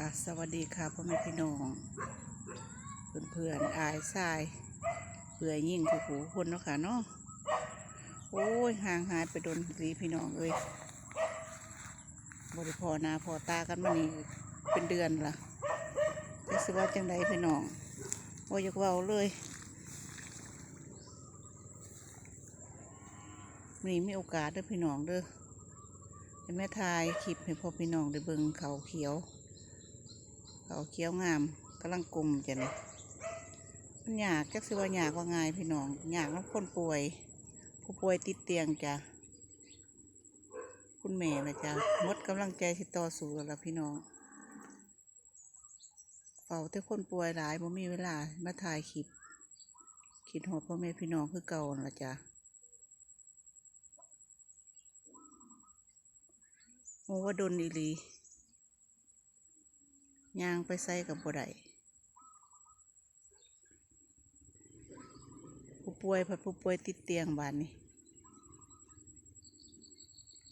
ค่ะ สวัสดีค่ะพ่อแม่พี่น้องเพื่อนๆอายทรายเปื่อยยิ่งคู่หูคนเนาะค่ะเนาะโอ้ยห่างหายไปโดนรีพี่น้องเอ้ยบริพอนาพอตากันมานี่เป็นเดือนละจะสิว่าจังใดพี่น้องโอ้ยอยากเว้าเลยมีมีโอกาสเด้อพี่น้องเด้อแม่ทายคลิปให้พ่อพี่น้องได้เบิ่งเขาเขียว เขาเขี้ยวงามกำลังกลมจะเนี่ยมันอยากจักสิว่ายากว่าง่ายพี่น้องอยากน้ำคนป่วย ผู้ป่วยติดเตียงจ้ะคุณแม่นะจ้ะมดกำลังใจที่ต่อสู้แล้วพี่น้องเฝ้าแต่คนป่วยหลายบ่มีเวลามาถ่ายคลิปคิดหอดพ่อแม่พี่น้องคือเก่าละจ้ะโอ้ว่าดนอีหลี ยางไปใส่กับบ่ได้ผู้ป่วยผัดผู้ป่วยติดเตียงบานนี้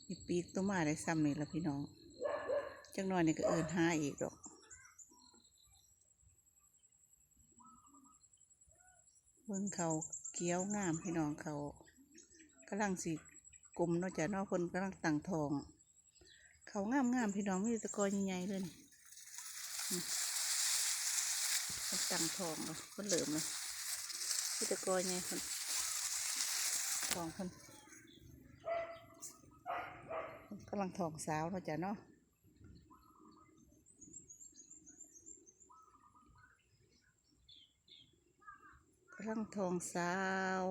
มีปีกตัวมาได้ซ้ำนี่ละพี่น้องจังน้อยนี่ก็เอินห้าอีกดอกเบิ่งเขาเกี้ยวงามพี่น้องเขากำลังสิกลมนอกจากนอกคนกำลังตั้งทอง เขางามงามพี่น้องมีตะกอนใหญ่ๆเลย นี่มันจังทองเลยคนเหลิมเลยพี่ตะกอยไงคนทองคนกำลังทองสาวเนาะจ้ะเนาะกำลังทองสาว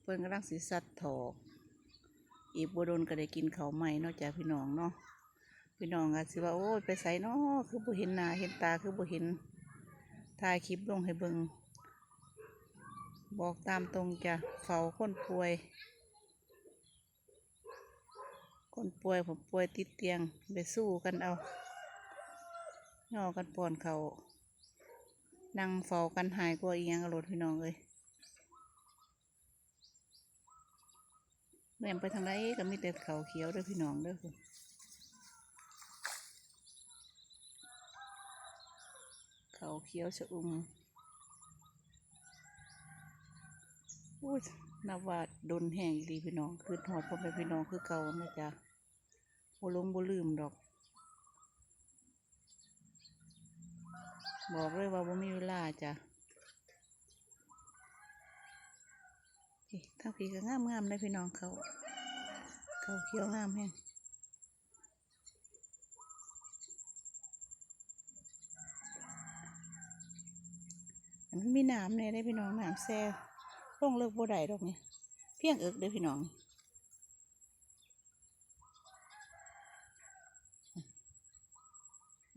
เพิ่นกำลังสีสัตว์ถอกอีบัวโดนก็ได้กินเขาใหม่เนาะจ้ะพี่น้องเนาะ พี่น้องอาจสิว่าโอ้ยไปใส่เนาะคือบ่เห็นหน้าเห็นตาคือบ่เห็นถ่ายคลิปลงให้เบิงบอกตามตรงจ้ะเฝ้าคนป่วย คนป่วยผมป่วยติดเตียงไปสู้กันเอาย่อกันป่อนเขานั่งเฝ้ากันหายกว่าอียงกระโดดพี่น้องเลยแม่นไปทางไหนก็มีแต่เขาเขียวเด้อพี่น้องเด้อพุ่น เขาเขียวชะอุ่มอุ้นับว่าโดนแห้งอีพี่น้องคือหอดพ่อแม่พี่น้องคือเก่านะจ๊ะบ่ลงบ่ลืมดอก บอกเลยว่าบ่มีเวลาจ้ะนี่ทั้งผีก็งามงามๆเลยพี่น้องเขา เขาเขียวงามแห้ง มันมีน้ำเนี่ยได้พี่น้องน้ำแซ่ลงเลิกบ่ได้ดอกนี่เพียงเอิกเด้อพี่น้อง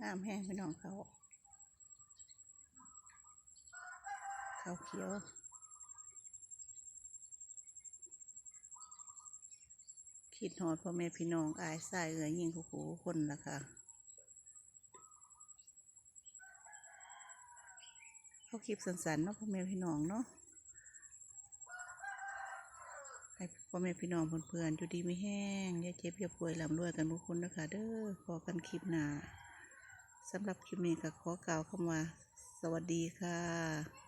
งามแห้งพี่น้องเขาเขาเขียวคิดหอดพ่อแม่พี่น้องอายสายเอือยิ่งคู่คนละค่ะ เขาคลิปสันๆเนาะพ่อแม่พี่น้องเนาะให้พ่อแม่พี่น้องเพื่อนๆอยู่ดีไม่แห้งอย่าเจ็บอย่าป่วยลำรวยกันทุกคนนะคะเด้อพอกันคลิปหนาสำหรับคลิปนี้ก็ขอกล่าวคำว่า สวัสดีค่ะ